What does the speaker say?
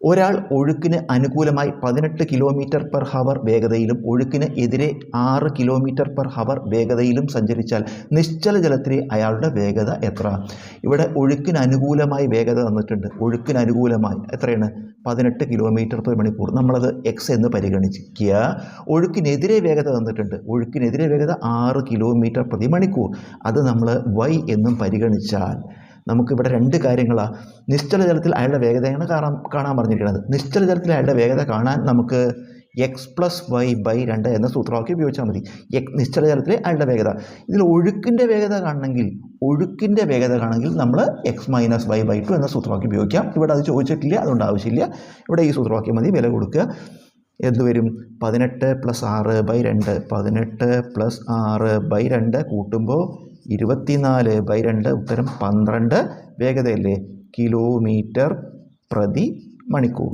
ഒരാൾ ഒഴുക്കിന് അനുകൂലമായി പതിനെട്ട് കിലോമീറ്റർ പെർ ഹവർ വേഗതയിലും ഒഴുക്കിന് എതിരെ ആറ് കിലോമീറ്റർ പെർ ഹവർ വേഗതയിലും സഞ്ചരിച്ചാൽ നിശ്ചല ജലത്തിലെ അയാളുടെ വേഗത എത്ര? ഇവിടെ ഒഴുക്കിന് അനുകൂലമായി വേഗത തന്നിട്ടുണ്ട്. ഒഴുക്കിന് അനുകൂലമായി എത്രയാണ്? പതിനെട്ട് കിലോമീറ്റർ പെർ മണിക്കൂർ. നമ്മളത് എക്സ് എന്ന് പരിഗണിക്കുക ഒഴുക്കിനെതിരെ വേഗത തന്നിട്ടുണ്ട്. ഒഴുക്കിനെതിരെ വേഗത ആറ് കിലോമീറ്റർ പ്രതി മണിക്കൂർ. അത് നമ്മൾ വൈ എന്നും പരിഗണിച്ചാൽ നമുക്കിവിടെ രണ്ട് കാര്യങ്ങളാണ് നിശ്ചല ജലത്തിൽ അയാളുടെ വേഗതയാണ് കാണാൻ കാണാൻ പറഞ്ഞിരിക്കുന്നത്. നിശ്ചല ജലത്തിൽ അയാളുടെ വേഗത കാണാൻ നമുക്ക് എക്സ് പ്ലസ് വൈ ബൈ രണ്ട് എന്ന സൂത്രവാക്യം ഉപയോഗിച്ചാൽ മതി. എക് നിശ്ചല ജലത്തിലെ അയാളുടെ വേഗത. ഇതിൽ ഒഴുക്കിന്റെ വേഗത കാണണമെങ്കിൽ ഒഴുക്കിന്റെ വേഗത കാണണമെങ്കിൽ നമ്മൾ X minus Y by two എന്ന സൂത്രവാക്യം ഉപയോഗിക്കാം. ഇവിടെ അത് ചോദിച്ചിട്ടില്ല അതുകൊണ്ട് ആവശ്യമില്ല. ഇവിടെ ഈ സൂത്രവാക്യം മതി വില കൊടുക്കുക. എന്ത് വരും? പതിനെട്ട് പ്ലസ് ആറ് ബൈ രണ്ട്. പതിനെട്ട് പ്ലസ് ആറ് ബൈ രണ്ട് കൂട്ടുമ്പോൾ ഇരുപത്തിനാല് ബൈ രണ്ട് ഉത്തരം പന്ത്രണ്ട് വേഗതയല്ലേ? കിലോമീറ്റർ പ്രതി മണിക്കൂർ.